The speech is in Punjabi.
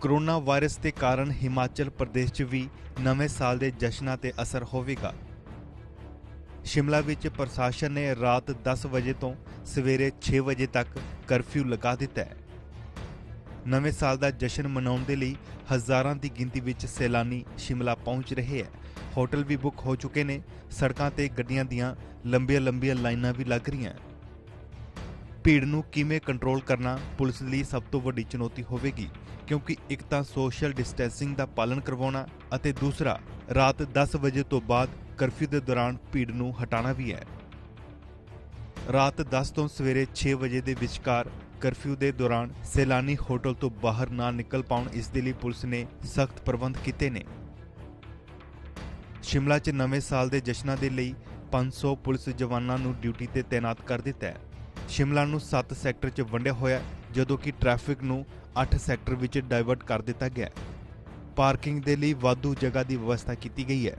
ਕਰੋਨਾ ਵਾਇਰਸ ਦੇ ਕਾਰਨ ਹਿਮਾਚਲ ਪ੍ਰਦੇਸ਼ 'ਚ ਵੀ ਨਵੇਂ ਸਾਲ ਦੇ ਜਸ਼ਨਾਂ ਤੇ ਅਸਰ ਹੋਵੇਗਾ। ਸ਼ਿਮਲਾ ਵਿੱਚ ਪ੍ਰਸ਼ਾਸਨ ਨੇ ਰਾਤ 10 ਵਜੇ ਤੋਂ ਸਵੇਰੇ 6 ਵਜੇ ਤੱਕ ਕਰਫਿਊ ਲਗਾ ਦਿੱਤਾ ਹੈ। ਨਵੇਂ ਸਾਲ ਦਾ ਜਸ਼ਨ ਮਨਾਉਣ ਦੇ ਲਈ ਹਜ਼ਾਰਾਂ ਦੀ ਗਿਣਤੀ ਵਿੱਚ ਸੈਲਾਨੀ ਸ਼ਿਮਲਾ ਪਹੁੰਚ ਰਹੇ ਹੈ। ਹੋਟਲ ਵੀ ਬੁੱਕ ਹੋ ਚੁੱਕੇ ਨੇ। ਸੜਕਾਂ ਤੇ ਗੱਡੀਆਂ ਦੀਆਂ ਲੰਬੀਆਂ-ਲੰਬੀਆਂ ਲਾਈਨਾਂ ਵੀ ਲੱਗ ਰਹੀਆਂ ਭੀੜ ਨੂੰ ਕਿਵੇਂ ਕੰਟਰੋਲ ਕਰਨਾ ਪੁਲਿਸ ਲਈ ਸਭ ਤੋਂ ਵੱਡੀ ਚੁਣੌਤੀ ਹੋਵੇਗੀ, ਕਿਉਂਕਿ ਇੱਕ ਤਾਂ ਸੋਸ਼ਲ ਡਿਸਟੈਂਸਿੰਗ ਦਾ ਪਾਲਣ ਕਰਵਾਉਣਾ ਅਤੇ ਦੂਸਰਾ, ਰਾਤ 10 ਵਜੇ ਤੋਂ ਬਾਅਦ ਕਰਫਿਊ ਦੇ ਦੌਰਾਨ ਭੀੜ ਨੂੰ ਹਟਾਉਣਾ ਵੀ ਹੈ। ਰਾਤ 10 ਤੋਂ ਸਵੇਰੇ 6 ਵਜੇ ਦੇ ਵਿਚਕਾਰ ਕਰਫਿਊ ਦੇ ਦੌਰਾਨ ਸੈਲਾਨੀ ਹੋਟਲ ਤੋਂ ਬਾਹਰ ਨਾ ਨਿਕਲ ਪਾਉਣ ਇਸ ਦੇ ਲਈ ਪੁਲਿਸ ਨੇ ਸਖਤ ਪ੍ਰਬੰਧ ਕੀਤੇ ਨੇ। ਸ਼ਿਮਲਾ 'ਚ ਨਵੇਂ ਸਾਲ ਦੇ ਜਸ਼ਨਾਂ ਦੇ ਲਈ 500 ਪੁਲਿਸ ਜਵਾਨਾਂ ਨੂੰ ਡਿਊਟੀ ਤੇ ਤਾਇਨਾਤ ਕਰ ਦਿੱਤਾ ਹੈ। ਸ਼ਿਮਲਾ ਨੂੰ 7 ਸੈਕਟਰ 'ਚ ਵੰਡਿਆ ਹੋਇਆ, ਜਦੋਂ ਕਿ ਟ੍ਰੈਫਿਕ ਨੂੰ 8 ਸੈਕਟਰ ਵਿੱਚ ਡਾਇਵਰਟ ਕਰ ਦਿੱਤਾ ਗਿਆ ਪਾਰਕਿੰਗ ਦੇ ਲਈ ਵਾਧੂ ਜਗ੍ਹਾ ਦੀ ਵਿਵਸਥਾ ਕੀਤੀ ਗਈ ਹੈ।